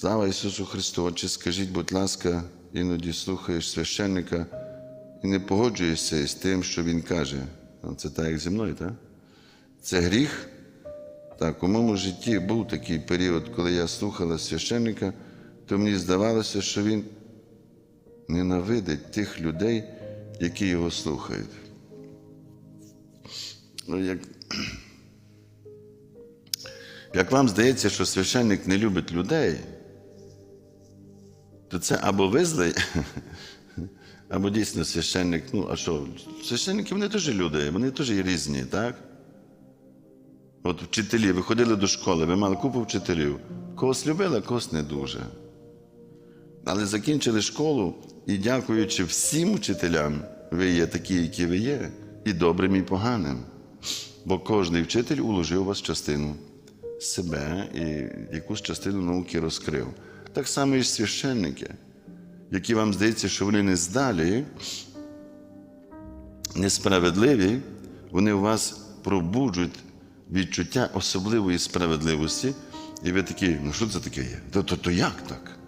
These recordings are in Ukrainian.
Слава Ісусу Христу! Отче, скажіть, будь ласка, іноді слухаєш священника і не погоджуєшся із тим, що він каже. Ну, Це так, як зі мною, так? Це гріх. Так, у моєму житті був такий період, коли я слухала священника, то мені здавалося, що він ненавидить тих людей, які його слухають. Ну, як... як вам здається, що священник не любить людей, то це або визлий, або дійсно священник. Ну, а що? Священники вони теж люди, вони теж є різні, так? От вчителі, ви ходили до школи, ви мали купу вчителів. Когось любили, а когось не дуже. Але закінчили школу і, дякуючи всім вчителям, ви є такі, які ви є, і добрим, і поганим. Бо кожний вчитель уложив у вас частину себе і якусь частину науки розкрив. Так само і священники, які вам здається, що вони не здалі, несправедливі, вони у вас пробуджують відчуття особливої справедливості, і ви такі, ну що це таке є? То, то, то як так?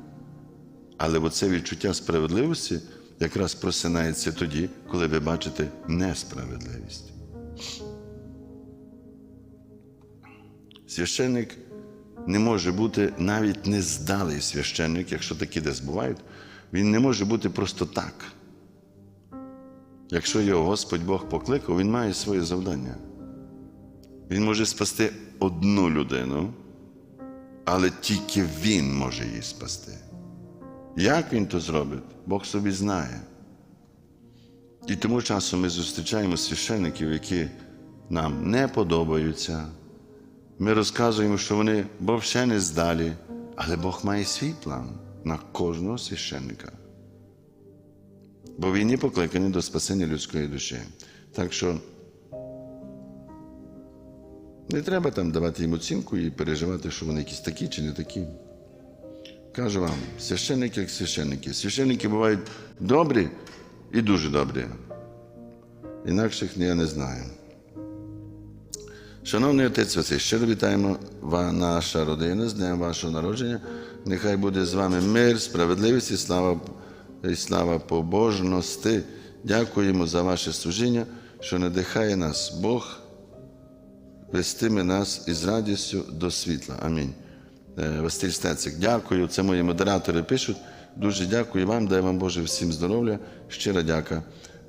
Але оце відчуття справедливості якраз просинається тоді, коли ви бачите несправедливість. Священник не може бути навіть нездалий священник, якщо такі десь бувають, він не може бути просто так. Якщо його Господь Бог покликав, він має своє завдання. Він може спасти одну людину, але тільки він може її спасти. Як він то зробить, Бог собі знає. І тому часом ми зустрічаємо священників, які нам не подобаються. Ми розказуємо, що вони Бог ще не здалі, але Бог має свій план на кожного священника. Бо він є покликаний до спасення людської душі. Так що не треба там давати їм оцінку і переживати, що вони якісь такі чи не такі. Кажу вам, священники як священники. Священники бувають добрі і дуже добрі. Інакших я не знаю. Шановний отець Василь, щиро вітаємо наша родина з днем вашого народження. Нехай буде з вами мир, справедливість і слава, і слава побожності. Дякуємо за ваше служіння, що надихає нас Бог вестиме нас із радістю до світла. Амінь. Е, Василь Стецик, дякую. Це мої модератори пишуть. Дуже дякую вам, дай вам Боже всім здоров'я. Щира дяка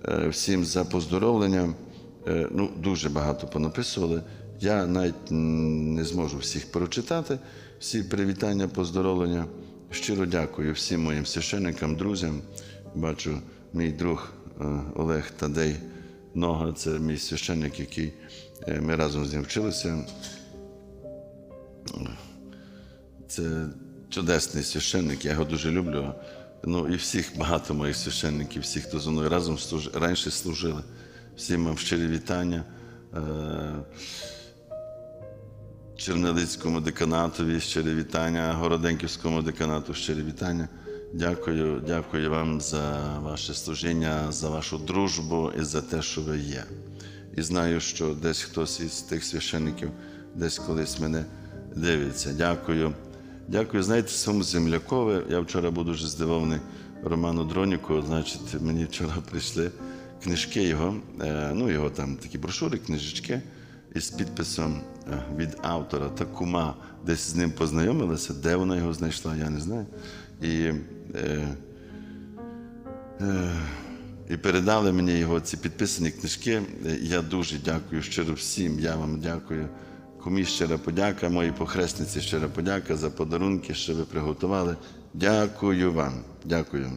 е, всім за поздоровлення. Е, Ну, дуже багато понаписували. Я навіть не зможу всіх прочитати, всі привітання, поздоровлення. Щиро дякую всім моїм священникам, друзям. Бачу, мій друг е, Олег Тадей Нога, це мій священник, який е, ми разом з ним вчилися. Це чудесний священник, я його дуже люблю. Ну і всіх багато моїх священників, всіх, хто зі мною разом служ... раніше служили. Всім вам щирі вітання. Чернелицькому деканатові щирі вітання, Городенківському деканату щирі вітання. Дякую, дякую вам за ваше служіння, за вашу дружбу і за те, що ви є. І знаю, що десь хтось із тих священників десь колись мене дивиться. Дякую. Дякую. Знаєте, своєму землякові. Я вчора був дуже здивований Роману Дроніку. Значить, мені вчора прийшли книжки його, е, ну його там такі брошури, книжечки із підписом е, від автора та кума десь з ним познайомилася. Де вона його знайшла, я не знаю. І, е, е, і передали мені його ці підписані книжки. Я дуже дякую щиро всім. Я вам дякую. Комусь щира подяка, моїй похресниці щира подяка за подарунки, що ви приготували. Дякую вам. Дякую.